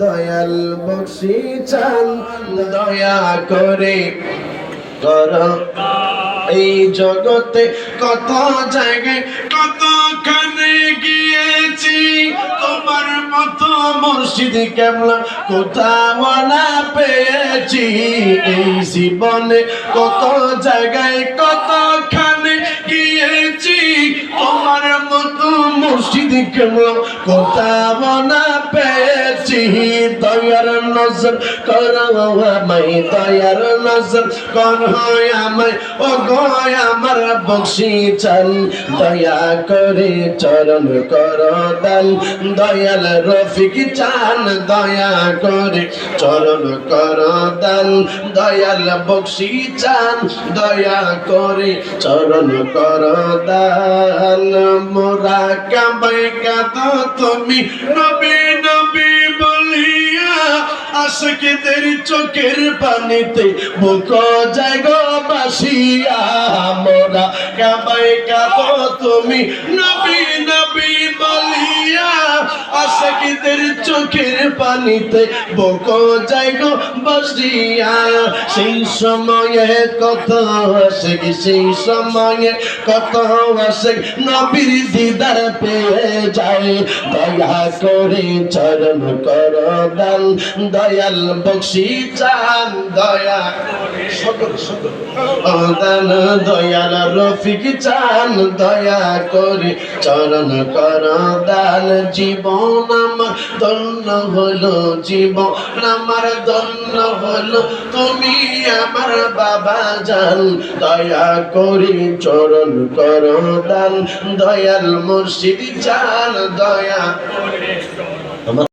দয়াল বক্সি চান, দয়া করে কর। এই জগতে কত জায়গায়, কতখানে গিয়েছি? তোমার মতো মুর্শিদ কেমন, কোথাও না পেয়েছি। এই জীবনে কত জায়গায় কতখানে মুর্শিদ কেমন কোথাও না পেয়েছি নজর করো আমায়, দয়ার নজর করো আমায়। ও গয় আমার বক্সি চান, দয়া করে চরণ কর দান। দয়াল রফিক চান, দয়া করে চরণ কর দান। দয়াল বক্সি চান, দয়া করে চরণ কর দান। মোরা কাবাই কাদ, তুমি নবী নবী বলিয়া আশকেদের চোখের পানিতে বুক জায়গা বাসিয়া। মোরা কাবাই কাদ তুমি নবী নবী। পানিতে বক যাইল বসিয়া সেই সময়ে কত আসে সেই সময়ে কত আসে নবীর দিদার পেয়ে যায়। দয়া করে চরণ কর দান, দয়াল বক্সি চান, দয়া সকল সকল দান দয়াল, রফিক, চান, দয়া করে চরণ কর, দান জীবন আমার, ধন্য হলো জীবন আমার, ধন্য হলো তুমি আমার বাবা জান। দয়া করে চরণ কর, দান, দয়াল মুর্শিদ চান দয়া